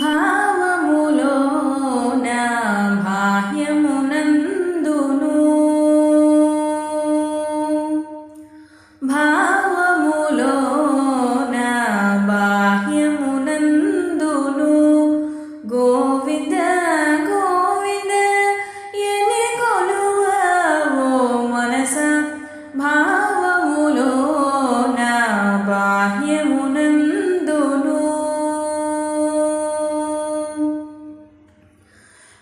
భావములోన?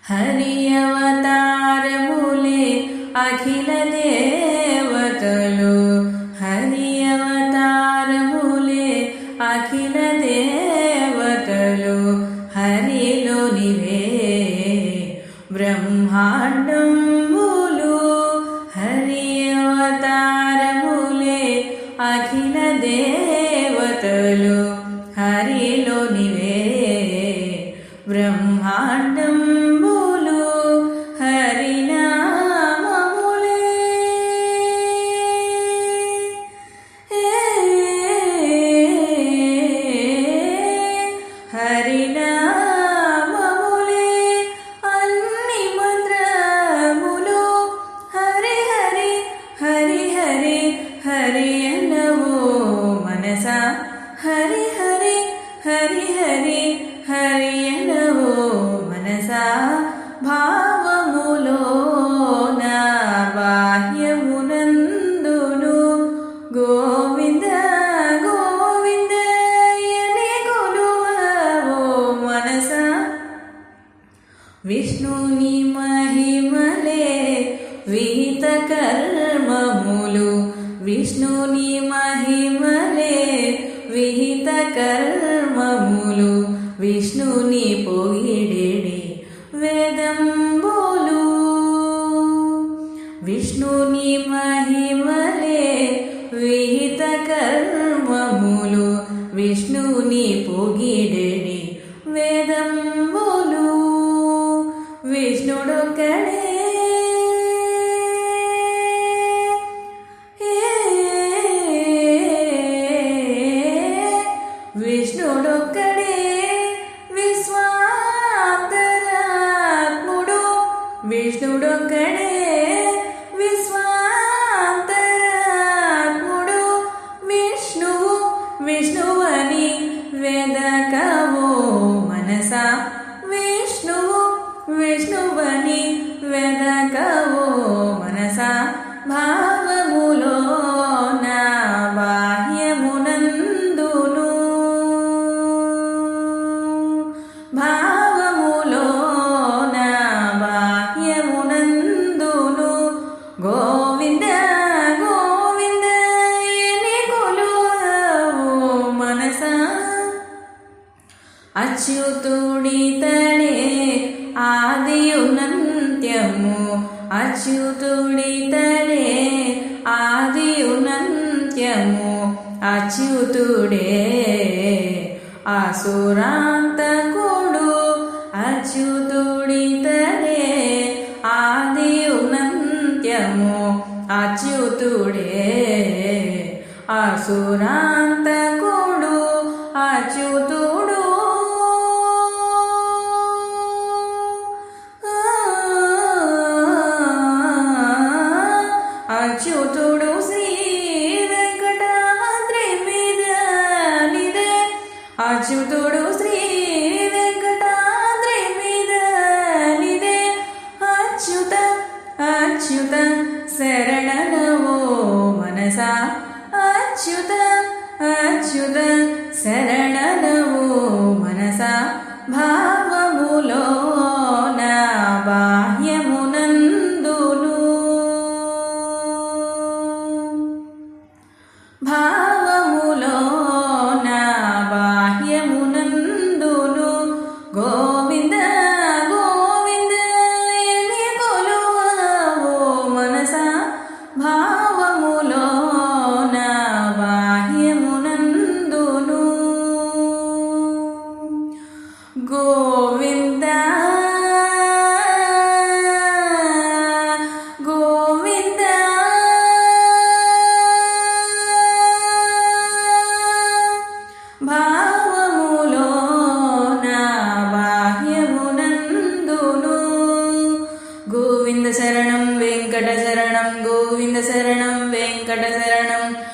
హరి అవతారములే అఖిల దేవతలు. హరి అవతారములే అఖిల దేవతలు. హరిలోనివే బ్రహ్మాండం హరి హరి అన్నవో మనస హరి హరి హరి హరి హరి అన్నవో మనస భావములో నా బాహ్యమునందును గోవింద గోవింద యని కొలువవో మనస విష్ణుని మహిమలే విష్ణుని మహిమలే విహిత కర్మములు. విష్ణుని పొగిడేడి వేదంబులు. విష్ణుని మహిమలే విహిత కర్మములు. విష్ణుని పొగిడేడి వేదంబులు. విష్ణుడు కడే వెదకవో మనస భావములో నా బాహ్యమునందును. భావములో నా బాహ్యమునందును. గోవింద గోవింద ఎని కొలువవో మనసా. ఆదియునంత్యము అచ్యుతుడితడే ఆదియునంత్యము అచ్యుతుడే అసురాంతకుడు అచ్యుతుడితడే ఆదియునంత్యము అచ్యుతుడే అసురాంతకుడు అచ్యుతుడు शुद शरण मनसा भा గోవింద. గోవింద. భావములో నా బాహ్యమునందును. గోవింద శరణం వెంకట శరణం గోవింద శరణం వెంకట శరణం.